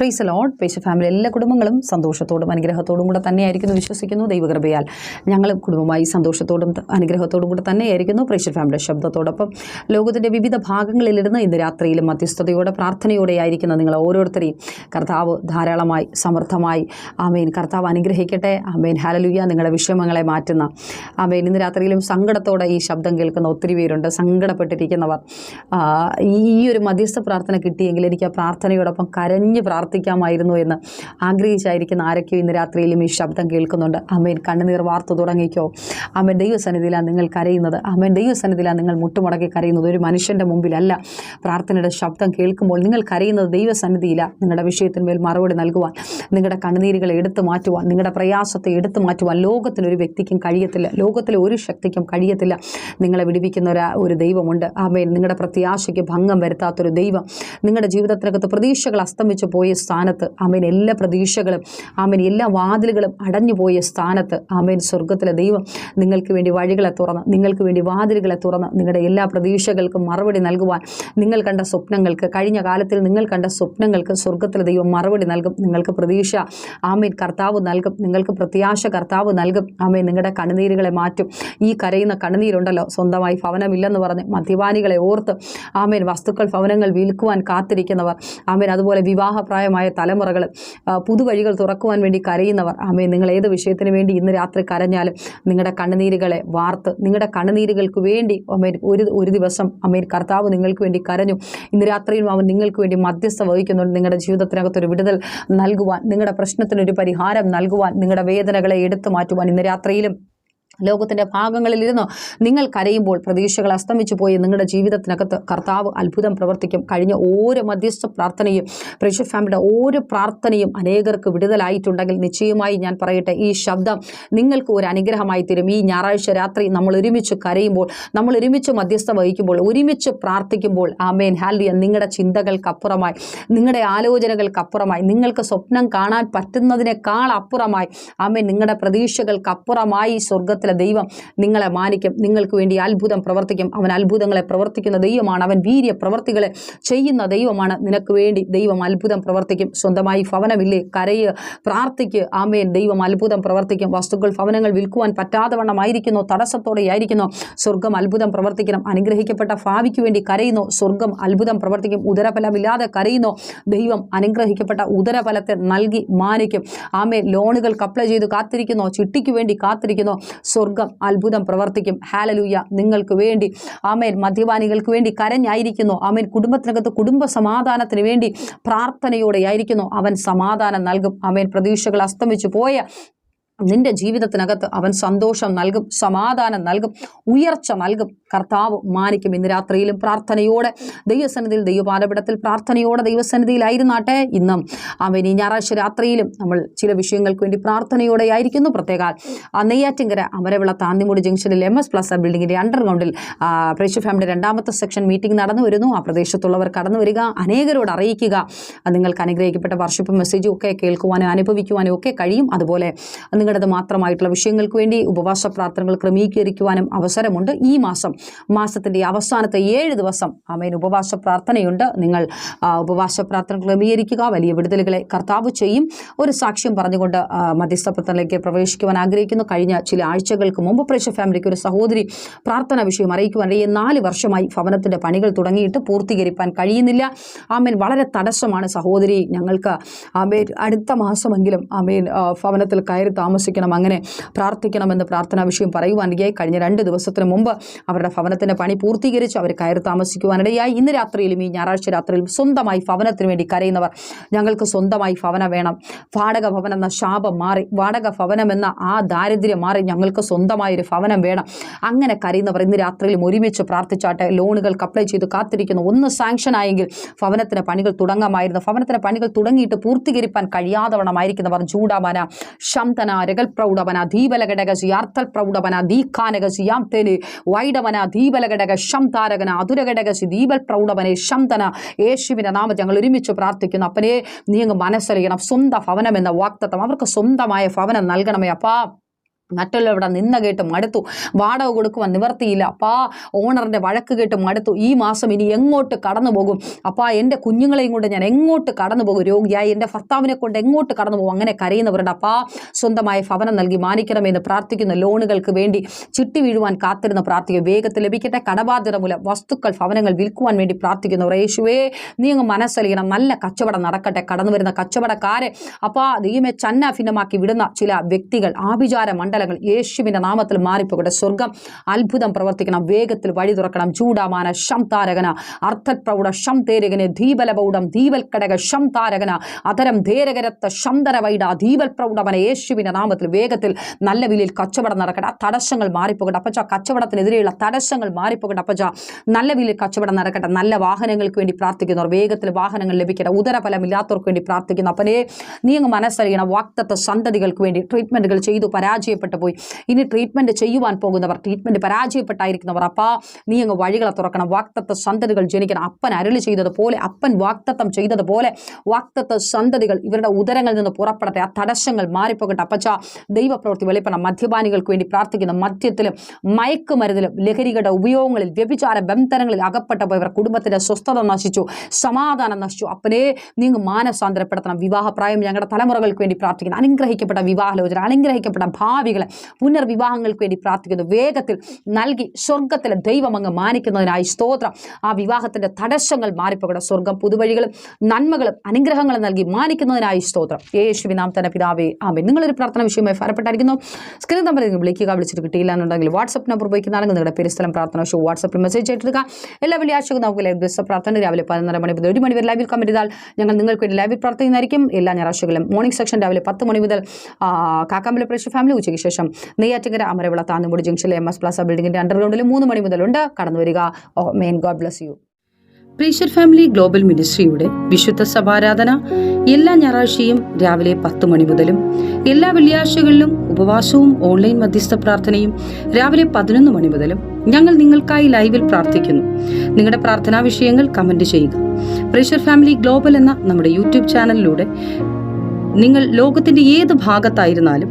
Price load പേശ family എല്ലാ കുടുംബങ്ങളും സന്തോഷത്തോടും അനുഗ്രഹത്തോടും കൂടെ തന്നെയായിരിക്കുന്നു വിശ്വസിക്കുന്നു. ദൈവകൃപയാൽ ഞങ്ങൾ കുടുംബമായി സന്തോഷത്തോടും അനുഗ്രഹത്തോടും കൂടെ തന്നെയായിരിക്കുന്നു. പ്രേഷർ ഫാമിലി ശബ്ദത്തോടൊപ്പം ലോകത്തിന്റെ വിവിധ ഭാഗങ്ങളിലിരുന്ന് ഇന്ന് രാത്രിയിലും മധ്യസ്ഥതയോടെ പ്രാർത്ഥനയോടെ ആയിരിക്കുന്ന നിങ്ങൾ ഓരോരുത്തരെയും കർത്താവ് ധാരാളമായി സമർത്ഥമായി. ആമേൻ. കർത്താവ് അനുഗ്രഹിക്കട്ടെ. ആമേൻ. ഹാലലുയ്യ നിങ്ങളുടെ വിഷമങ്ങളെ മാറ്റുന്ന. ആമേൻ. ഇന്ന് രാത്രിയിലും സങ്കടത്തോടെ ഈ ശബ്ദം കേൾക്കുന്ന ഒത്തിരി പേരുണ്ട്. സങ്കടപ്പെട്ടിരിക്കുന്നവർ. ഈ ഒരു മധ്യസ്ഥ പ്രാർത്ഥന കിട്ടിയെങ്കിൽ എനിക്ക് ആ പ്രാർത്ഥനയോടൊപ്പം കരഞ്ഞ് പ്രാർത്ഥിക്കാമായിരുന്നു എന്ന് ആഗ്രഹിച്ചായിരിക്കുന്ന ആരൊക്കെയോ ഇന്ന് രാത്രിയിലും ഈ ശബ്ദം കേൾക്കുന്നുണ്ട്. അമ്മേൻ കണ്ണുനീർ വാർത്തു തുടങ്ങിക്കോ. അമ്മൻ ദൈവസന്നിധിയിലാണ് നിങ്ങൾ കരയുന്നത്. അമ്മൻ ദൈവസന്നിധിയിലാണ് നിങ്ങൾ മുട്ടുമുടക്കി കരയുന്നത്. ഒരു മനുഷ്യന്റെ മുമ്പിലല്ല പ്രാർത്ഥനയുടെ ശബ്ദം കേൾക്കുമ്പോൾ നിങ്ങൾ കരയുന്നത് ദൈവസന്നിധിയിലാണ് നിങ്ങളുടെ വിഷയത്തിന്മേൽ മറുപടി നൽകുവാൻ നിങ്ങളുടെ കണ്ണുനീരുകളെ എടുത്തു മാറ്റുവാൻ നിങ്ങളുടെ പ്രയാസത്തെ എടുത്തു മാറ്റുവാൻ ലോകത്തിനൊരു വ്യക്തിക്കും കഴിയത്തില്ല. ലോകത്തിലെ ഒരു ശക്തിക്കും കഴിയത്തില്ല. നിങ്ങളെ വിടിവിക്കുന്ന ഒരു ഒരു ദൈവമുണ്ട്. അമ്മേൻ നിങ്ങളുടെ പ്രത്യാശയ്ക്ക് ഭംഗം വരുത്താത്തൊരു ദൈവം. നിങ്ങളുടെ ജീവിതത്തിനകത്ത് പ്രതീക്ഷകൾ അസ്തമിച്ചു പോയ സ്ഥാനത്ത് ആമേൻ എല്ലാ പ്രതീക്ഷകളും ആമേൻ എല്ലാ വാതിലുകളും അടഞ്ഞു പോയ സ്ഥാനത്ത് ആമേൻ സ്വർഗത്തിലെ ദൈവം നിങ്ങൾക്ക് വേണ്ടി വഴികളെ തുറന്ന് നിങ്ങൾക്ക് വേണ്ടി വാതിലുകളെ തുറന്ന് നിങ്ങളുടെ എല്ലാ പ്രതീക്ഷകൾക്കും മറുപടി നൽകുവാൻ നിങ്ങൾ കണ്ട സ്വപ്നങ്ങൾക്ക് കഴിഞ്ഞ കാലത്തിൽ നിങ്ങൾ കണ്ട സ്വപ്നങ്ങൾക്ക് സ്വർഗത്തിലെ ദൈവം മറുപടി നൽകും. നിങ്ങൾക്ക് പ്രതീക്ഷ ആമേൻ കർത്താവ് നൽകും. നിങ്ങൾക്ക് പ്രത്യാശ കർത്താവ് നൽകും. ആമേൻ നിങ്ങളുടെ കണ്ണുനീരുകളെ മാറ്റും. ഈ കരയുന്ന കണ്ണുനീരുണ്ടല്ലോ സ്വന്തമായി ഭവനമില്ലെന്ന് പറഞ്ഞ് മദ്യപാനികളെ ഓർത്ത് ആമേൻ വസ്തുക്കൾ ഭവനങ്ങൾ വിൽക്കുവാൻ കാത്തിരിക്കുന്നവർ ആമേൻ അതുപോലെ വിവാഹപ്രായമായ തലമുറകൾ പുതുവഴികൾ തുറക്കുവാൻ വേണ്ടി കരയുന്നവർ. അമ്മേ നിങ്ങൾ ഏത് വിഷയത്തിന് വേണ്ടി ഇന്ന് രാത്രി കരഞ്ഞാലും നിങ്ങളുടെ കണ്ണുനീരുകളെ വാർത്ത് നിങ്ങളുടെ കണ്ണുനീരുകൾക്ക് വേണ്ടി അമ്മേ ഒരു ഒരു ദിവസം അമ്മേ കർത്താവ് നിങ്ങൾക്ക് വേണ്ടി കരഞ്ഞു. ഇന്ന് രാത്രിയും അവൻ നിങ്ങൾക്ക് വേണ്ടി മധ്യസ്ഥ വഹിക്കുന്നുണ്ട്. നിങ്ങളുടെ ജീവിതത്തിനകത്തൊരു വിടുതൽ നൽകുവാൻ നിങ്ങളുടെ പ്രശ്നത്തിനൊരു പരിഹാരം നൽകുവാൻ നിങ്ങളുടെ വേദനകളെ എടുത്തു മാറ്റുവാൻ ഇന്ന് രാത്രിയിലും ലോകത്തിന്റെ ഭാഗങ്ങളിലിരുന്ന് നിങ്ങൾ കരയുമ്പോൾ പ്രതീക്ഷകൾ അസ്തമിച്ചു പോയി നിങ്ങളുടെ ജീവിതത്തിനകത്ത് കർത്താവ് അത്ഭുതം പ്രവർത്തിക്കും. കഴിഞ്ഞ ഓരോ മധ്യസ്ഥ പ്രാർത്ഥനയും പ്രേക്ഷ ഫാമിലിയുടെ ഓരോ പ്രാർത്ഥനയും അനേകർക്ക് വിടുതലായിട്ടുണ്ടെങ്കിൽ നിശ്ചയമായി ഞാൻ പറയട്ടെ ഈ ശബ്ദം നിങ്ങൾക്ക് ഒരു അനുഗ്രഹമായി തരും. ഈ ഞായറാഴ്ച രാത്രി നമ്മൾ ഒരുമിച്ച് കരയുമ്പോൾ നമ്മൾ ഒരുമിച്ച് മധ്യസ്ഥ വഹിക്കുമ്പോൾ ഒരുമിച്ച് പ്രാർത്ഥിക്കുമ്പോൾ ആമേൻ ഹാലിയ നിങ്ങളുടെ ചിന്തകൾക്കപ്പുറമായി നിങ്ങളുടെ ആലോചനകൾക്കപ്പുറമായി നിങ്ങൾക്ക് സ്വപ്നം കാണാൻ പറ്റുന്നതിനേക്കാൾ അപ്പുറമായി ആമേൻ നിങ്ങളുടെ പ്രതീക്ഷകൾക്കപ്പുറമായി സ്വർഗത്തിലെ ദൈവം നിങ്ങളെ മാനിക്കും നിങ്ങൾക്ക് വേണ്ടി അത്ഭുതം പ്രവർത്തിക്കും. അവൻ അത്ഭുതങ്ങളെ പ്രവർത്തിക്കുന്ന ദൈവമാണ്. അവൻ വീര്യ പ്രവർത്തികളെ ചെയ്യുന്ന ദൈവമാണ്. നിനക്ക് വേണ്ടി ദൈവം അത്ഭുതം പ്രവർത്തിക്കും. സ്വന്തമായി ഭവനമില്ലേ? കരയ് പ്രാർത്ഥിക്ക്. ആമേൻ. ദൈവം അത്ഭുതം പ്രവർത്തിക്കും. വസ്തുക്കൾ ഭവനങ്ങൾ വിൽക്കുവാൻ പറ്റാതെ വണ്ണമായിരിക്കുന്നു തടസ്സത്തോടെ ആയിരിക്കുന്നു. സ്വർഗം അത്ഭുതം പ്രവർത്തിക്കണം. അനുഗ്രഹിക്കപ്പെട്ട ഭാവിക്ക് വേണ്ടി കരയുന്നു. സ്വർഗം അത്ഭുതം പ്രവർത്തിക്കും. ഉദരഫലമില്ലാതെ കരയുന്നു. ദൈവം അനുഗ്രഹിക്കപ്പെട്ട ഉദരഫലത്തെ നൽകി മാനിക്കും. ആമേ ലോണുകൾ കപ്ലൈ ചെയ്ത് കാത്തിരിക്കുന്നു. ചിട്ടിക്ക് വേണ്ടി കാത്തിരിക്കുന്നു. സ്വർഗം അത്ഭുതം പ്രവർത്തിക്കും. ഹാലലൂയ നിങ്ങൾക്ക് വേണ്ടി ആമേൻ മദ്യപാനികൾക്ക് വേണ്ടി കരഞ്ഞായിരിക്കുന്നു. ആമേൻ കുടുംബത്തിനകത്ത് കുടുംബ സമാധാനത്തിന് വേണ്ടി പ്രാർത്ഥനയോടെ ആയിരിക്കുന്നു അവൻ സമാധാനം നൽകും. ആമേൻ പ്രതീക്ഷകൾ അസ്തമിച്ചു പോയ നിന്റെ ജീവിതത്തിനകത്ത് അവൻ സന്തോഷം നൽകും സമാധാനം നൽകും ഉയർച്ച നൽകും. കർത്താവ് മാനിക്കും ഇന്ന് രാത്രിയിലും പ്രാർത്ഥനയോടെ. ദൈവസന്നിധിയിൽ ദൈവപാലപിടത്തിൽ പ്രാർത്ഥനയോടെ ദൈവസന്നിധിയിലായിരുന്നാട്ടെ ഇന്നും. അവൻ ഈ ഞായറാഴ്ച രാത്രിയിലും നമ്മൾ ചില വിഷയങ്ങൾക്ക് വേണ്ടി പ്രാർത്ഥനയോടെ ആയിരിക്കുന്നു. പ്രത്യേക ആ നെയ്യാറ്റിങ്കര അമരവിള താന്നിമുടി ജംഗ്ഷനിൽ എം എസ് പ്ലസ് ബിൽഡിങ്ങിന്റെ അണ്ടർഗ്രൗണ്ടിൽ പ്രേക്ഷ ഫാമിലി രണ്ടാമത്തെ സെക്ഷൻ മീറ്റിംഗ് നടന്നു വരുന്നു. ആ പ്രദേശത്തുള്ളവർ കടന്നു വരിക അനേകരോട് അറിയിക്കുക. നിങ്ങൾക്ക് അനുഗ്രഹിക്കപ്പെട്ട വർഷിപ്പ് മെസ്സേജും ഒക്കെ കേൾക്കുവാനും അനുഭവിക്കുവാനും ഒക്കെ കഴിയും. അതുപോലെ നിങ്ങളുടേത് മാത്രമായിട്ടുള്ള വിഷയങ്ങൾക്ക് വേണ്ടി ഉപവാസ പ്രാർത്ഥനകൾ ക്രമീകരിക്കുവാനും അവസരമുണ്ട്. ഈ മാസം മാസത്തിന്റെ അവസാനത്തെ ഏഴ് ദിവസം അമേൻ ഉപവാസ പ്രാർത്ഥനയുണ്ട്. നിങ്ങൾ ഉപവാസ പ്രാർത്ഥന ക്രമീകരിക്കുക. വലിയ വിടുതലുകളെ കർത്താവ് ചെയ്യും. ഒരു സാക്ഷ്യം പറഞ്ഞുകൊണ്ട് പ്രാർത്ഥനയിലേക്ക് പ്രവേശിക്കുവാൻ ആഗ്രഹിക്കുന്നു. കഴിഞ്ഞ ചില ആഴ്ചകൾക്ക് മുമ്പ് പ്രേക്ഷ ഫാമിലിക്ക് ഒരു സഹോദരി പ്രാർത്ഥന വിഷയം അറിയിക്കുവാൻ ഈ നാല് വർഷമായി ഭവനത്തിന്റെ പണികൾ തുടങ്ങിയിട്ട് പൂർത്തീകരിക്കാൻ കഴിയുന്നില്ല. ആമേൻ വളരെ തടസ്സമാണ് സഹോദരി. ഞങ്ങൾക്ക് ആമേൻ അടുത്ത മാസമെങ്കിലും ആമേൻ ഭവനത്തിൽ കയറി താമസിക്കണം അങ്ങനെ പ്രാർത്ഥിക്കണമെന്ന് പ്രാർത്ഥനാ വിഷയം പറയുവാനിടയായി. കഴിഞ്ഞ രണ്ട് ദിവസത്തിന് മുമ്പ് അവരുടെ ഭവനത്തിന്റെ പണി പൂർത്തീകരിച്ച് അവർ കയറി താമസിക്കുവാനിടയായി. ഇന്ന് രാത്രിയിലും ഈ ഞായറാഴ്ച രാത്രിയിലും സ്വന്തമായി ഭവനത്തിന് വേണ്ടി കരയുന്നവർ ഞങ്ങൾക്ക് സ്വന്തമായി ഭവനം വേണം. വാടക ഭവനം എന്ന ശാപം മാറി വാടക ഭവനം എന്ന ആ ദാരിദ്ര്യം മാറി ഞങ്ങൾക്ക് സ്വന്തമായൊരു ഭവനം വേണം. അങ്ങനെ കരയുന്നവർ ഇന്ന് രാത്രിയിലും ഒരുമിച്ച് പ്രാർത്ഥിച്ചാട്ടെ ലോണുകൾക്ക് അപ്ലൈ ചെയ്ത് കാത്തിരിക്കുന്നു. ഒന്ന് സാങ്ഷൻ ആയെങ്കിൽ ഭവനത്തിന് പണികൾ തുടങ്ങാമായിരുന്നു. ഭവനത്തിന് പണികൾ തുടങ്ങിയിട്ട് പൂർത്തീകരിപ്പാൻ കഴിയാതെ ചൂടാമാന ചൂടാമന ശംതന രകൽ പ്രൗഢവന ധീപലഘടക അർത്ഥൽ പ്രൗഢവന ദീഖാനകസി യാം തേന് വൈഡവന ധീപലഘടക ശംതാരകന അതുരഘടകസി ദീപൽ പ്രൗഢവനെ ശംതന യേശുവിന്റെ നാമം ഞങ്ങൾ ഒരുമിച്ച് പ്രാർത്ഥിക്കുന്നു. അപ്പനെ നീ അങ്ങ് മനസ്സറിയണം സ്വന്തം ഭവനം എന്ന വാക്തത്വം അവർക്ക് സ്വന്തമായ ഭവനം നൽകണമേ അപ്പാ. മറ്റുള്ളവരുടെ നിന്ന കേട്ട് മടുത്തു. വാടക കൊടുക്കുവാൻ നിവർത്തിയില്ല. അപ്പാ ഓണറിന്റെ വഴക്ക് കേട്ട് മടുത്തു. ഈ മാസം ഇനി എങ്ങോട്ട് കടന്നു പോകും? അപ്പാ എന്റെ കുഞ്ഞുങ്ങളെയും കൊണ്ട് ഞാൻ എങ്ങോട്ട് കടന്നു പോകും? രോഗിയായി എന്റെ ഭർത്താവിനെ കൊണ്ട് എങ്ങോട്ട് കടന്നു പോകും? അങ്ങനെ കരയുന്നവരുടെ അപ്പാ സ്വന്തമായ ഭവനം നൽകി മാനിക്കണമെന്ന് പ്രാർത്ഥിക്കുന്ന ലോണുകൾക്ക് വേണ്ടി ചിട്ടി വീഴുവാൻ കാത്തിരുന്ന പ്രാർത്ഥിക്കും വേഗത്തിൽ ലഭിക്കട്ടെ. കടബാധ്യത മൂലം വസ്തുക്കൾ ഭവനങ്ങൾ വിൽക്കുവാൻ വേണ്ടി പ്രാർത്ഥിക്കുന്നവർ യേശുവേ നീ അങ്ങ് മനസ്സലിയണം. നല്ല കച്ചവടം നടക്കട്ടെ. കടന്നു വരുന്ന കച്ചവടക്കാരെ അപ്പാ ദൈവമേ ചന്ന ഭിന്നമാക്കി വിടുന്ന ചില വ്യക്തികൾ ആഭിചാര മണ്ഡലങ്ങൾ യേശുവിന്റെ നാമത്തിൽ മാറിപ്പോകട്ടെ. സ്വർഗം അത്ഭുതം പ്രവർത്തിക്കണം. വേഗത്തിൽ വഴി തുറക്കണം. ചൂടാമാന ഷം താരകന അർത്ഥപ്രൗഢ ഷം തേരകന് ദീപലപൗഢം ദീപൽക്കടക ഷം താരകന അതരം ധേരകരത്ത ശന്തര വൈഡ ധീവൽ പ്രൗഢമന യേശുവിന്റെ നാമത്തിൽ വേഗത്തിൽ നല്ല വിലയിൽ കച്ചവടം നടക്കട്ടെ. ആ തടസ്സങ്ങൾ മാറിപ്പോകട്ടെ. അപ്പച്ച കച്ചവടത്തിനെതിരെയുള്ള തടസ്സങ്ങൾ മാറിപ്പോകട്ടെ. അപ്പച്ച നല്ല വിലയിൽ കച്ചവടം നടക്കട്ടെ. നല്ല വാഹനങ്ങൾക്ക് വേണ്ടി പ്രാർത്ഥിക്കുന്നവർ വേഗത്തിൽ വാഹനങ്ങൾ ലഭിക്കട്ടെ. ഉദരഫലമില്ലാത്തവർക്ക് വേണ്ടി പ്രാർത്ഥിക്കുന്നു അപ്പനേ നീ അങ്ങ് മനസ്സറിയണം. വാക്തത്വ സന്തതികൾക്ക് വേണ്ടി ട്രീറ്റ്മെന്റുകൾ ചെയ്തു പരാജയപ്പെട്ടു പോയി. ഇനി ട്രീറ്റ്മെന്റ് ചെയ്യുവാൻ പോകുന്നവർ ട്രീറ്റ്മെന്റ് പരാജയപ്പെട്ടായിരിക്കുന്നവർ അപ്പാ നീ അങ്ങ് വഴികളെ തുറക്കണം. വാക്തത്വ സന്തതികൾ ജനിക്കണം. അപ്പൻ അരളി ചെയ്തതുപോലെ അപ്പൻ വാക്തത്വം ചെയ്തതുപോലെ വാക്തത്വ സന്തതികൾ ഇവരുടെ ഉദരങ്ങളിൽ നിന്ന് പുറപ്പെടട്ടെ. ആ തടസ്സങ്ങൾ മാറിപ്പോകട്ടെ. അപ്പച്ച ദൈവപ്രവൃത്തി വെളിപ്പെടണം. മദ്യപാനികൾക്ക് വേണ്ടി പ്രാർത്ഥിക്കുന്ന മദ്യത്തിലും മയക്കുമരുന്നിലും ലഹരികളുടെ ഉപയോഗങ്ങളിൽ വ്യഭിചാര ബന്ധനങ്ങളിൽ അകപ്പെട്ട പോയവർ കുടുംബത്തിന്റെ സ്വസ്ഥത നശിച്ചു സമാധാനം നശിച്ചു. അപ്പനെ നിങ്ങൾ മാനസാന്തരപ്പെടുത്തണം. വിവാഹപ്രായം ഞങ്ങളുടെ തലമുറകൾക്ക് വേണ്ടി പ്രാർത്ഥിക്കുന്നു. അനുഗ്രഹിക്കപ്പെട്ട വിവാഹലോചന അനുഗ്രഹിക്കപ്പെട്ട ഭാവികളെ പുനർവിവാഹങ്ങൾക്ക് വേണ്ടി പ്രാർത്ഥിക്കുന്നു. വേഗത്തിൽ നൽകി സ്വർഗത്തിലെ ദൈവം അങ്ങ് മാനിക്കുന്നതിനായി സ്തോത്രം. ആ വിവാഹത്തിന്റെ തടസ്സങ്ങൾ മാറിപ്പോകട്ടെ. സ്വർഗം പുതുവഴികളും നന്മകളും അനുഗ്രഹങ്ങളും നൽകി മാനിക്കുന്നതിനായി സ്തോത്രം. യേശുവിനാം തന്നെ പിതാവേ ആമേ നിങ്ങളൊരു പ്രാർത്ഥന വിഷയമായി ഫലപ്പെട്ടായിരിക്കുന്നു. സ്ക്രീൻ നമ്പർ വിളിക്കുക. വിളിച്ചിട്ട് കിട്ടിയില്ല എന്നുണ്ടെങ്കിൽ വാട്സപ്പ് നമ്പർ ഉപയോഗിക്കുന്നതാണെങ്കിൽ നിങ്ങളുടെ പെരുസ്ഥലം പ്രാർത്ഥന വിഷയം വാട്സപ്പിൽ മെസ്സേജ് ആയിട്ടെടുക്കുക എല്ലാ വെള്ളിയാഴ്ചയും നമുക്ക് ലൈവ് ദിവസ പ്രാർത്ഥന രാവിലെ പതിനൊന്നര മണി മുതൽ ഒരു മണി വരെ ലൈവിൽ ചെയ്താൽ ഞങ്ങൾ നിങ്ങൾക്ക് വേണ്ടി ലൈവിൽ പ്രാർത്ഥിക്കുന്നതായിരിക്കും. എല്ലാ ഞായറാഴ്ചകളും മോർണിംഗ് സെക്ഷൻ രാവിലെ പത്ത് മണി മുതൽ കാക്കാമ്പല പ്രേക്ഷ ഫാമിലി ഉച്ചയ്ക്ക് ശേഷം നെയ്യാറ്റിങ്കര അമരവിള താന്നുമുടി ജംഗ്ഷനിലെ എം എസ് പ്ലാസ ബിൽഡിംഗിന്റെ അണ്ടർഗ്രൗണ്ടിൽ മൂന്ന് മണി മുതലുണ്ട്. കടന്നു വരിക. Main God bless you. Pressure family global മിനിസ്ട്രിയുടെ വിശുദ്ധ സഭാരാധന എല്ലാ ഞായറാഴ്ചയും രാവിലെ പത്ത് മണി മുതലും എല്ലാ വെള്ളിയാഴ്ചകളിലും ഉപവാസവും ഓൺലൈൻ മധ്യസ്ഥ പ്രാർത്ഥനയും രാവിലെ പതിനൊന്ന് മണി മുതലും ഞങ്ങൾ നിങ്ങൾക്കായി ലൈവിൽ പ്രാർത്ഥിക്കുന്നു. നിങ്ങളുടെ പ്രാർത്ഥനാ വിഷയങ്ങൾ കമന്റ് ചെയ്യുക. പ്രീഷർ ഫാമിലി ഗ്ലോബൽ എന്ന നമ്മുടെ യൂട്യൂബ് ചാനലിലൂടെ നിങ്ങൾ ലോകത്തിന്റെ ഏത് ഭാഗത്തായിരുന്നാലും